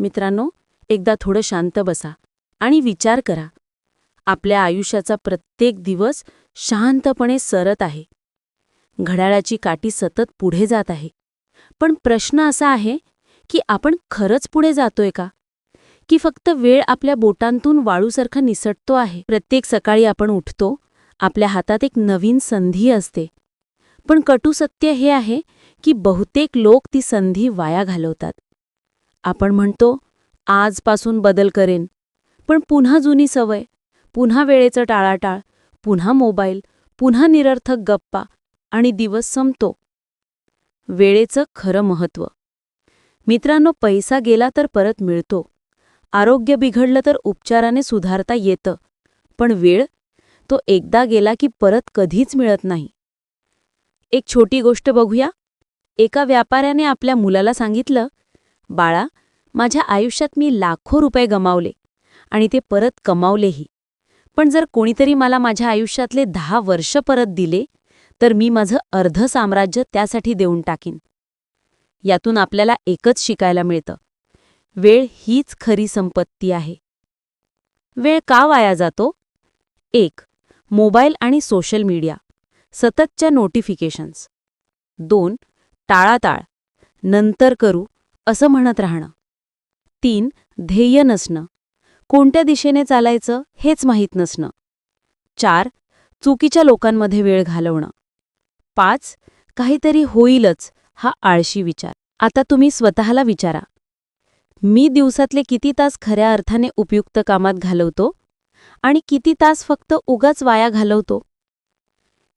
मित्रांनो एकदा थोडं शांत बसा आणि विचार करा. आपल्या आयुष्याचा प्रत्येक दिवस शांतपणे सरत आहे. घड्याळाची काठी सतत पुढे जात आहे. पण प्रश्न असा आहे की आपण खरंच पुढे जातोय का? की फक्त वेळ आपल्या बोटांतून वाळूसारखा निसटतो आहे? प्रत्येक सकाळी आपण उठतो आपल्या हातात एक नवीन संधी असते. पण कटू सत्य हे आहे की बहुतेक लोक ती संधी वाया घालवतात. आपण म्हणतो आजपासून बदल करेन. पण पुन्हा जुनी सवय पुन्हा वेळेचं टाळाटाळ पुन्हा मोबाईल पुन्हा निरर्थक गप्पा आणि दिवस संपतो. वेळेचं खरं महत्त्व. मित्रांनो पैसा गेला तर परत मिळतो. आरोग्य बिघडलं तर उपचाराने सुधारता येतं. पण वेळ तो एकदा गेला की परत कधीच मिळत नाही. एक छोटी गोष्ट बघूया. एका व्यापाऱ्याने आपल्या मुलाला सांगितलं बाळा माझ्या आयुष्यात मी लाखो रुपये गमावले आणि ते परत कमावलेही. पण जर कोणीतरी मला माझ्या आयुष्यातले दहा वर्ष परत दिले तर मी माझं अर्ध साम्राज्य त्यासाठी देऊन टाकीन. यातून आपल्याला एकच शिकायला मिळतं. वेळ हीच खरी संपत्ती आहे. वेळ का वाया जातो? एक मोबाईल आणि सोशल मीडिया सततच्या नोटिफिकेशन्स. दोन टाळाटाळ नंतर करू असं म्हणत राहणं. तीन ध्येय नसणं. कोणत्या दिशेने चालायचं हेच माहीत नसणं. चार चुकीच्या लोकांमध्ये वेळ घालवणं. पाच काहीतरी होईलच हा आळशी विचार. आता तुम्ही स्वतःला विचारा. मी दिवसातले किती तास खऱ्या अर्थाने उपयुक्त कामात घालवतो? आणि किती तास फक्त उगाच वाया घालवतो?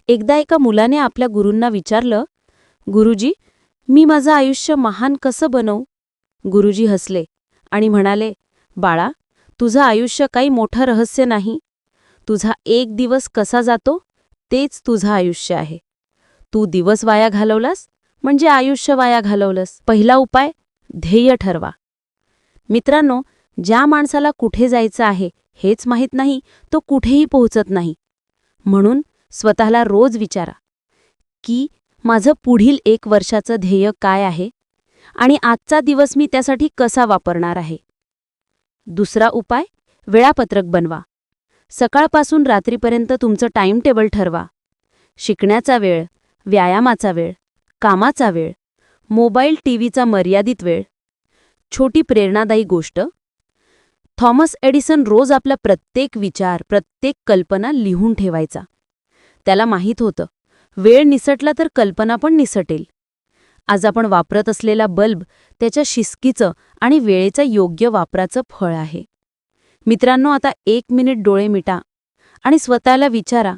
एकदा एका मुलाने आपल्या गुरूंना विचारलं गुरुजी मी माझं आयुष्य महान कसं बनवू? गुरुजी हसले आणि म्हणाले बाळा तुझं आयुष्य काही मोठं रहस्य नाही. तुझा एक दिवस कसा जातो तेच तुझं आयुष्य आहे. तू दिवस वाया घालवलास म्हणजे आयुष्य वाया घालवलंस. पहिला उपाय ध्येय ठरवा. मित्रांनो ज्या माणसाला कुठे जायचं आहे हेच माहीत नाही तो कुठेही पोहोचत नाही. म्हणून स्वतःला रोज विचारा की माझं पुढील एक वर्षाचं ध्येय काय आहे? आणि आजचा दिवस मी त्यासाठी कसा वापरणार आहे? दुसरा उपाय? वेळापत्रक बनवा. सकाळपासून रात्रीपर्यंत तुमचं टाइम टेबल ठरवा. शिकण्याचा वेळ व्यायामाचा वेळ कामाचा वेळ मोबाईल टीव्हीचा मर्यादित वेळ. छोटी प्रेरणादायी गोष्ट? थॉमस एडिसन रोज आपला प्रत्येक विचार प्रत्येक कल्पना लिहून ठेवायचा. त्याला माहीत होतं वेळ निसटला तर कल्पना पण निसटेल. आज आपण वापरत असलेला बल्ब त्याच्या शिस्कीचं आणि वेळेचा योग्य वापराचं फळ आहे. मित्रांनो आता एक मिनिट डोळे मिटा आणि स्वतःला विचारा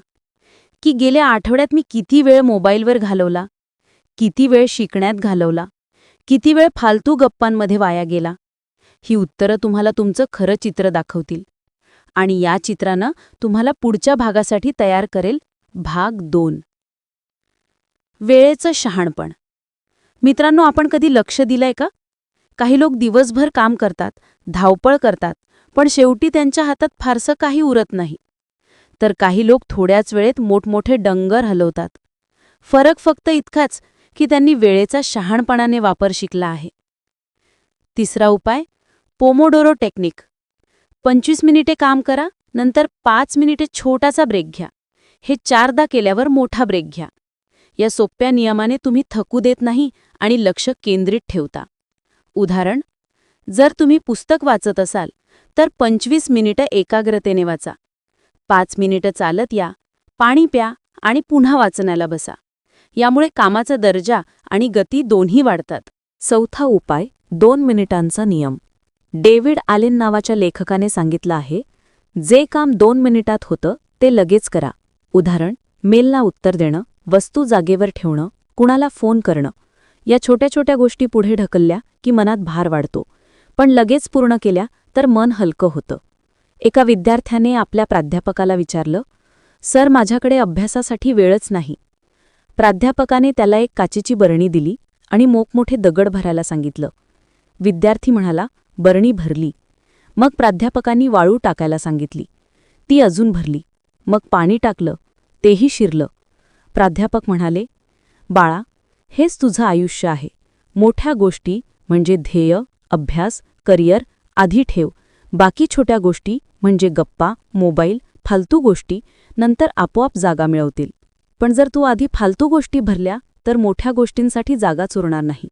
की गेल्या आठवड्यात मी किती वेळ मोबाईलवर घालवला किती वेळ शिकण्यात घालवला किती वेळ फालतू गप्पांमध्ये वाया गेला? ही उत्तरं तुम्हाला तुमचं खरं चित्र दाखवतील. आणि या चित्रानं तुम्हाला पुढच्या भागासाठी तयार करेल भाग दोन. वेळेचं शहाणपण. मित्रांनो आपण कधी लक्ष दिलंय का? काही लोक दिवसभर काम करतात धावपळ करतात पण शेवटी त्यांच्या हातात फारसं काही उरत नाही. तर काही लोक थोड्याच वेळेत मोठमोठे डंगर हलवतात. फरक फक्त इतकाच की त्यांनी वेळेचा शहाणपणाने वापर शिकला आहे. तिसरा उपाय पोमोडोरो टेक्निक. पंचवीस मिनिटे काम करा नंतर पाच मिनिटे छोटासा ब्रेक घ्या. हे चारदा केल्यावर मोठा ब्रेक घ्या. या सोप्या नियमाने तुम्ही थकू देत नाही आणि लक्ष केंद्रित ठेवता. उदाहरण जर तुम्ही पुस्तक वाचत असाल तर पंचवीस मिनिटं एकाग्रतेने वाचा. पाच मिनिटं चालत या पाणी प्या आणि पुन्हा वाचण्याला बसा. यामुळे कामाचा दर्जा आणि गती दोन्ही वाढतात. चौथा उपाय दोन मिनिटांचा नियम. डेव्हिड आलेन नावाच्या लेखकाने सांगितलं आहे जे काम दोन मिनिटात होतं ते लगेच करा. उदाहरण मेलला उत्तर देणं. वस्तू जागेवर ठेवणं कुणाला फोन करणं या छोट्या छोट्या गोष्टी पुढे ढकलल्या की मनात भार वाढतो. पण लगेच पूर्ण केल्या तर मन हलकं होतं. एका विद्यार्थ्याने आपल्या प्राध्यापकाला विचारलं सर माझ्याकडे अभ्यासासाठी वेळच नाही. प्राध्यापकाने त्याला एक काचेची बरणी दिली आणि मोकमोठे दगड भरायला सांगितलं. विद्यार्थी म्हणाला बरणी भरली. मग प्राध्यापकांनी वाळू टाकायला सांगितली. ती अजून भरली. मग पाणी टाकलं. तेही शिरलं. प्राध्यापक म्हणाले बाळा हेच तुझं आयुष्य आहे. मोठ्या गोष्टी म्हणजे ध्येय अभ्यास करिअर आधी ठेव. बाकी छोट्या गोष्टी म्हणजे गप्पा मोबाईल फालतू गोष्टी नंतर आपोआप जागा मिळवतील. पण जर तू आधी फालतू गोष्टी भरल्या तर मोठ्या गोष्टींसाठी जागा चुरणार नाही.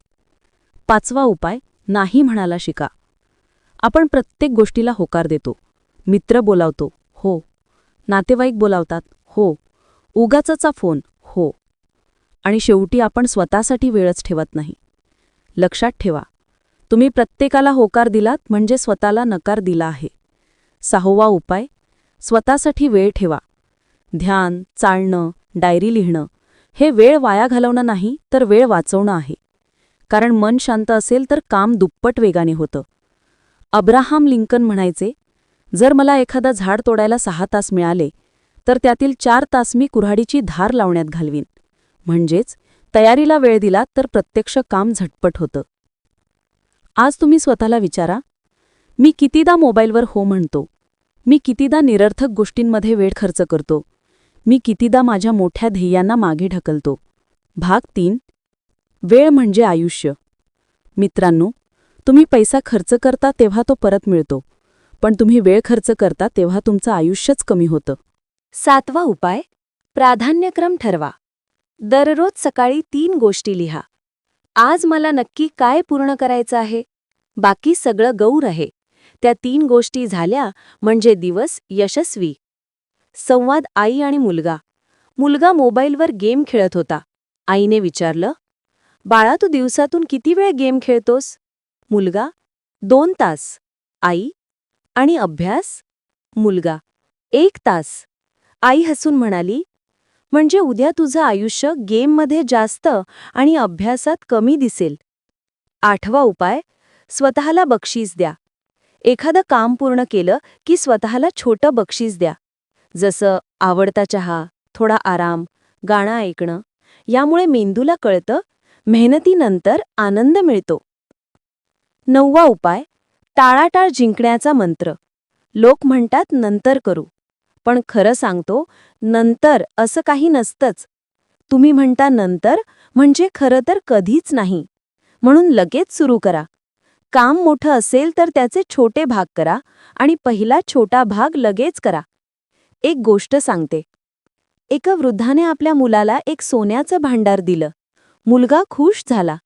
पाचवा उपाय नाही म्हणाला शिका. आपण प्रत्येक गोष्टीला होकार देतो. मित्र बोलावतो हो. नातेवाईक बोलावतात हो. उगाचचा फोन हो. आणि शेवटी आपण स्वतःसाठी वेळच ठेवत नाही. लक्षात ठेवा तुम्ही प्रत्येकाला होकार दिलात म्हणजे स्वतःला नकार दिला आहे. सहावा उपाय स्वतःसाठी वेळ ठेवा. ध्यान चालणं डायरी लिहिणं हे वेळ वाया घालवणं नाही तर वेळ वाचवणं आहे. कारण मन शांत असेल तर काम दुप्पट वेगाने होतं. अब्राहम लिंकन म्हणायचे जर मला एखादा झाड तोडायला सहा तास मिळाले तर त्यातील चार तास मी कुऱ्हाडीची धार लावण्यात घालवीन. म्हणजेच तयारीला वेळ दिलात तर प्रत्यक्ष काम झटपट होतं. आज तुम्ही स्वतःला विचारा मी कितीदा मोबाईलवर हो म्हणतो मी कितीदा निरर्थक गोष्टींमध्ये वेळ खर्च करतो मी कितीदा माझ्या मोठ्या ध्येयांना मागे ढकलतो. भाग तीन वेळ म्हणजे आयुष्य. मित्रांनो तुम्ही पैसा खर्च करता तेव्हा तो परत मिळतो पण तुम्ही वेळ खर्च करता तेव्हा तुमचं आयुष्यच कमी होतं. सातवा उपाय प्राधान्यक्रम ठरवा. दररोज सकाळी तीन गोष्टी लिहा. आज मला नक्की काय पूर्ण करायचं आहे? बाकी सगळं गौर आहे. त्या तीन गोष्टी झाल्या म्हणजे दिवस यशस्वी. संवाद आई आणि मुलगा. मुलगा मोबाईलवर गेम खेळत होता. आईने विचारलं बाळा तू दिवसातून किती वेळ गेम खेळतोस? मुलगा दोन तास. आई आणि अभ्यास? मुलगा एक तास. आई हसून म्हणाली म्हणजे उद्या तुझं आयुष्य गेममध्ये जास्त आणि अभ्यासात कमी दिसेल. आठवा उपाय स्वतःला बक्षीस द्या. एखादं काम पूर्ण केलं की स्वतःला छोटं बक्षीस द्या. जसं आवडता चहा थोडा आराम गाणं ऐकणं यामुळे मेंदूला कळतं मेहनतीनंतर आनंद मिळतो. नववा उपाय टाळाटाळ जिंकण्याचा मंत्र. लोक म्हणतात नंतर करू. पण खरं सांगतो नंतर असं काही नसतंच. तुम्ही म्हणता नंतर म्हणजे खरं तर कधीच नाही. म्हणून लगेच सुरू करा. काम मोठं असेल तर त्याचे छोटे भाग करा आणि पहिला छोटा भाग लगेच करा. एक गोष्ट सांगते. एका वृद्धाने आपल्या मुलाला एक सोन्याचं भांडार दिलं. मुलगा खुश झाला.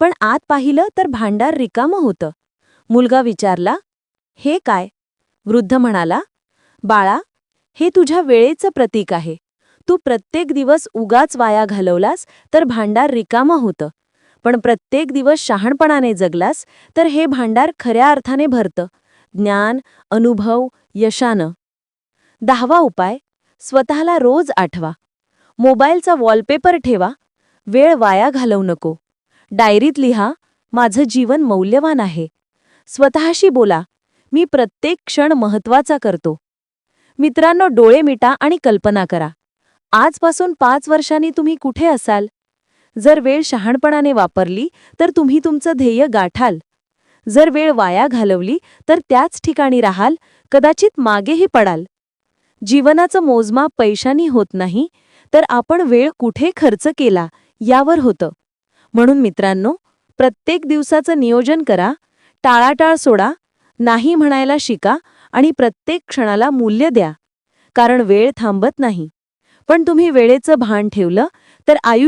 पण आत पाहिलं तर भांडार रिकामं होतं. मुलगा विचारला हे काय? वृद्ध म्हणाला बाळा हे तुझ्या वेळेचं प्रतीक आहे. तू प्रत्येक दिवस उगाच वाया घालवलास तर भांडार रिकामं होतं. पण प्रत्येक दिवस शहाणपणाने जगलास तर हे भांडार खऱ्या अर्थाने भरतं. ज्ञान अनुभव यशानं. दहावा उपाय स्वतःला रोज आठवा. मोबाईलचा वॉलपेपर ठेवा. वेळ वाया घालवू नको. डायरीत लिहा माझं जीवन मौल्यवान आहे. स्वतःशी बोला. मी प्रत्येक क्षण महत्त्वाचा करतो. मित्रांनो डोळे मिटा आणि कल्पना करा. आजपासून पाच वर्षांनी तुम्ही कुठे असाल? जर वेळ शहाणपणाने वापरली तर तुम्ही तुमचं ध्येय गाठाल. जर वेळ वाया घालवली तर त्याच ठिकाणी राहाल कदाचित मागेही पडाल. जीवनाचं मोजमाप पैशांनी होत नाही तर आपण वेळ कुठे खर्च केला यावर होतं. म्हणून मित्रांनो प्रत्येक दिवसाचं नियोजन करा टाळाटाळ सोडा नाही म्हणायला शिका आणि प्रत्येक क्षणाला मूल्य द्या. कारण वेळ थांबत नाही. पण तुम्ही वेळेचं भान ठेवलं तर आयुष्य